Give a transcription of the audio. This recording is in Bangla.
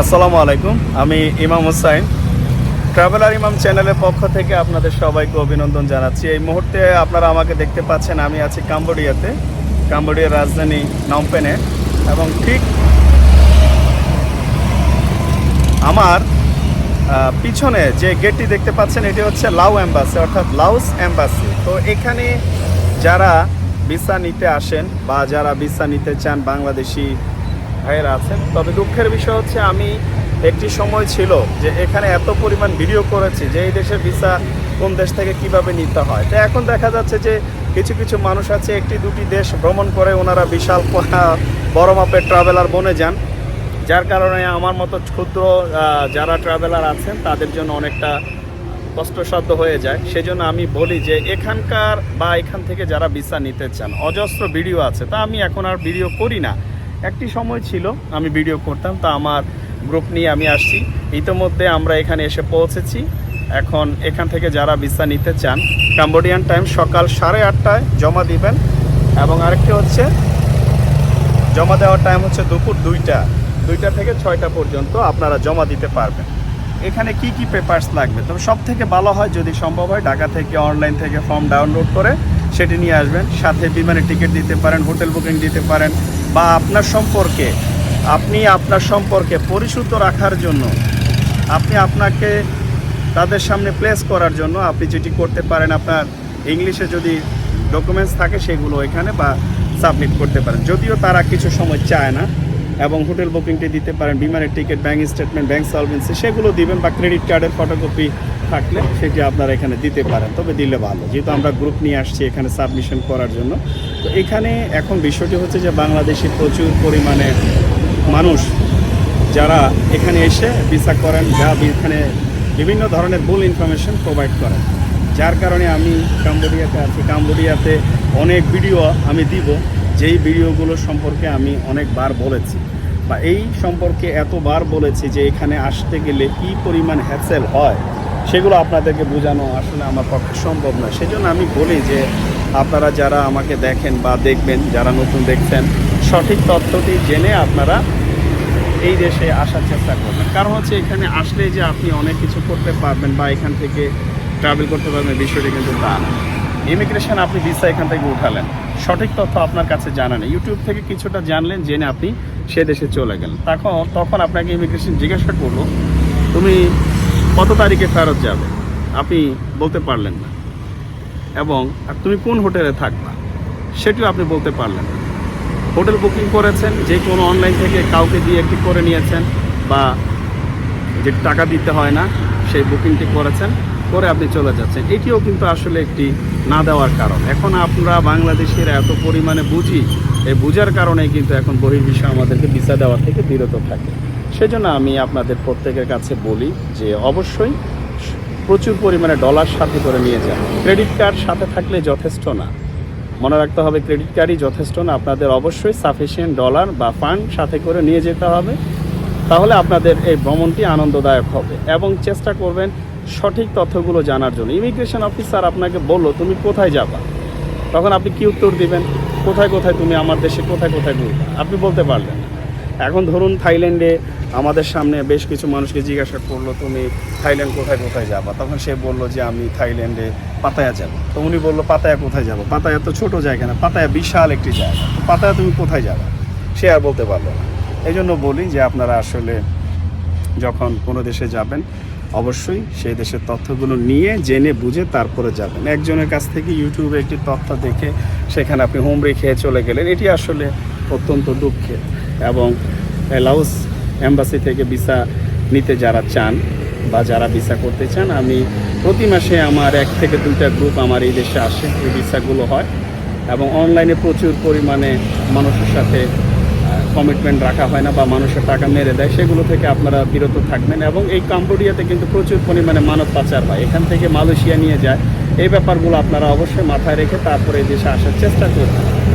আসসালামু আলাইকুম, আমি ইমাম হোসাইন। ট্রাভেলার ইমাম চ্যানেলের পক্ষ থেকে আপনাদের সবাইকে অভিনন্দন জানাচ্ছি। এই মুহূর্তে আপনারা আমাকে দেখতে পাচ্ছেন, আমি আছি কাম্বোডিয়াতে, কাম্বোডিয়ার রাজধানী নমপেনে এবং ঠিক আমার পিছনে যে গেটটি দেখতে পাচ্ছেন, এটি হচ্ছে লাউ অ্যাম্বাসি অর্থাৎ লাউস অ্যাম্বাসি তো এখানে যারা ভিসা নিতে আসেন বা যারা ভিসা নিতে চান বাংলাদেশি ভাইয়েরা আছেন। তবে দুঃখের বিষয় হচ্ছে আমি একটি সময় ছিল যে এখানে এত পরিমাণ ভিডিও করেছি যে এই দেশের ভিসা কোন দেশ থেকে কীভাবে নিতে হয়। তো এখন দেখা যাচ্ছে যে কিছু কিছু মানুষ আছে, একটি দুটি দেশ ভ্রমণ করে ওনারা বিশাল বড় মাপের ট্রাভেলার বনে যান। যার কারণে আমার মতো ক্ষুদ্র যারা ট্রাভেলার আছেন, তাদের জন্য অনেকটা কষ্টসাধ্য হয়ে যায়। সেজন্য আমি বলি যে এখানকার বা এখান থেকে যারা ভিসা নিতে চান, অজস্র ভিডিও আছে। তা আমি এখন আর ভিডিও করি না। একটি সময় ছিল, আমি ভিডিও করতাম, তা আমার গ্রুপ নিয়ে আমি আসছি। ইতোমধ্যে আমরা এখানে এসে পৌঁছেছি। এখন এখান থেকে যারা ভিসা নিতে চান কাম্বোডিয়ান টাইম সকাল সাড়ে আটটায় জমা দিবেন। এবং আরেকটি হচ্ছে, জমা দেওয়ার টাইম হচ্ছে দুপুর দুইটা দুইটা থেকে ছয়টা পর্যন্ত আপনারা জমা দিতে পারবেন। এখানে কি কি পেপার্স লাগবে? তবে সব থেকে ভালো হয় যদি সম্ভব হয়, ঢাকা থেকে অনলাইন থেকে ফর্ম ডাউনলোড করে সেটি নিয়ে আসবেন। সাথে বিমানের টিকিট দিতে পারেন হোটেল বুকিং দিতে পারেন বা আপনার সম্পর্কে, আপনি আপনার সম্পর্কে পরিশুদ্ধ রাখার জন্য, আপনি আপনাকে তাদের সামনে প্লেস করার জন্য আপনি যেটি করতে পারেন, আপনার ইংলিশে যদি ডকুমেন্টস থাকে সেগুলো এখানে বা সাবমিট করতে পারেন। যদিও তারা কিছু সময় চায় না এবং হোটেল বুকিংটি দিতে পারেন। বিমানের ticket bank statement bank solvency, সেগুলো দিবেন বা ক্রেডিট কার্ডের ফটোকপি থাকলে সেটি আপনারা এখানে দিতে পারেন। তবে দিলে ভালো, যেহেতু আমরা গ্রুপ নিয়ে আসছি এখানে সাবমিশন করার জন্য। তো এখানে এখন বিষয়টি হচ্ছে যে বাংলাদেশি প্রচুর পরিমাণে মানুষ যারা এখানে এসে ভিসা করেন যা এখানে বিভিন্ন ধরনের ভুল ইনফরমেশন প্রোভাইড করেন। যার কারণে আমি কাম্বোডিয়াতে আছি। কাম্বোডিয়াতে অনেক ভিডিও আমি দিব। যেই ভিডিওগুলো সম্পর্কে আমি অনেকবার বলেছি বা এই সম্পর্কে এতবার বলেছি যে এখানে আসতে গেলে কি পরিমাণ হ্যাসেল হয়, সেগুলো আপনাদেরকে বোঝানো আসলে আমার পক্ষে সম্ভব নয়। সেজন্য আমি বলি যে আপনারা যারা আমাকে দেখেন বা দেখবেন, যারা নতুন দেখছেন, সঠিক তথ্যটি জেনে আপনারা এই দেশে আসার চেষ্টা করবেন। কারণ হচ্ছে এখানে আসলে যে আপনি অনেক কিছু করতে পারবেন বা এখান থেকে ট্রাভেল করতে পারবেন, বিষয়টি কিন্তু তা না। ইমিগ্রেশন আপনি ভিসা এখান থেকে উঠালেন। সঠিক তথ্য আপনার কাছে জানা নেই। ইউটিউব থেকে কিছুটা জানলেন, জেনে আপনি সে দেশে চলে গেলেন। তখন তখন আপনাকে ইমিগ্রেশন জিজ্ঞাসা করল, তুমি কত তারিখে ফেরত যাবে? আপনি বলতে পারলেন না। এবং তুমি কোন হোটেলে থাকবা? সেটিও আপনি বলতে পারলেন না। হোটেল বুকিং করেছেন, যে কোনো অনলাইন থেকে কাউকে দিয়ে একটি করে নিয়েছেন, বা যে টাকা দিতে হয় না, সেই বুকিংটি করেছেন। করে আপনি চলে যাচ্ছেন। এটিও কিন্তু আসলে একটি না দেওয়ার কারণ। এখন আমরা বাংলাদেশের এত পরিমাণে বুঝি, এই বুঝার কারণে কিন্তু এখন বহির্বিশ্ব আমাদেরকে ভিসা দেওয়া থেকে বিরত থাকে। সেজন্য আমি আপনাদের প্রত্যেকের কাছে বলি যে অবশ্যই প্রচুর পরিমাণে ডলার সাথে করে নিয়ে যান। ক্রেডিট কার্ড সাথে থাকলে যথেষ্ট না। মনে রাখতে হবে ক্রেডিট কার্ডই যথেষ্ট না। আপনাদের অবশ্যই সাফিসিয়েন্ট ডলার বা ফান্ড সাথে করে নিয়ে যেতে হবে। তাহলে আপনাদের এই ভ্রমণটি আনন্দদায়ক হবে। এবং চেষ্টা করবেন সঠিক তথ্যগুলো জানার জন্য। ইমিগ্রেশন অফিসার আপনাকে বলল, তুমি কোথায় যাবা? তখন আপনি কি উত্তর দিবেন? কোথায় কোথায় তুমি আমার দেশে কোথায় কোথায় ঘুরবা? আপনি বলতে পারলেন এখন ধরুন থাইল্যান্ডে আমাদের সামনে বেশ কিছু মানুষকে জিজ্ঞাসা করল, তুমি থাইল্যান্ড কোথায় কোথায় যাবা? তখন সে বলল যে, আমি থাইল্যান্ডে পাতায়া যাব। তো উনি বলল, পাতায়া কোথায় যাব? পাতায়া তো ছোটো জায়গা না, পাতায়া বিশাল একটি জায়গা। তো পাতায়া তুমি কোথায় যাবা? সে আর বলতে পারল না। এই জন্য বলি যে, আপনারা আসলে যখন কোনো দেশে যাবেন অবশ্যই সেই দেশের তথ্যগুলো নিয়ে, জেনে, বুঝে তারপরে যাবেন। একজনের কাছ থেকে ইউটিউবে একটি তথ্য দেখে সেখানে আপনি হোম রেখে চলে গেলেন। এটি আসলে অত্যন্ত দুঃখের এবং লাউস অ্যাম্বাসি থেকে ভিসা নিতে যারা চান বা যারা ভিসা করতে চান, আমি প্রতি মাসে আমার এক থেকে দুইটা গ্রুপ আমার এই দেশে আসে, এই ভিসাগুলো হয়। এবং অনলাইনে প্রচুর পরিমাণে মানুষের সাথে কমিটমেন্ট রাখা হয় না বা মানুষের টাকা মেরে দেয়, সেগুলো থেকে আপনারা বিরত থাকবেন এবং এই কাম্বোডিয়াতে কিন্তু প্রচুর পরিমাণে মানব পাচার হয়। এখান থেকে মালয়েশিয়া নিয়ে যায়। এই ব্যাপারগুলো আপনারা অবশ্যই মাথায় রেখে তারপরে দেশে আসার চেষ্টা করবেন।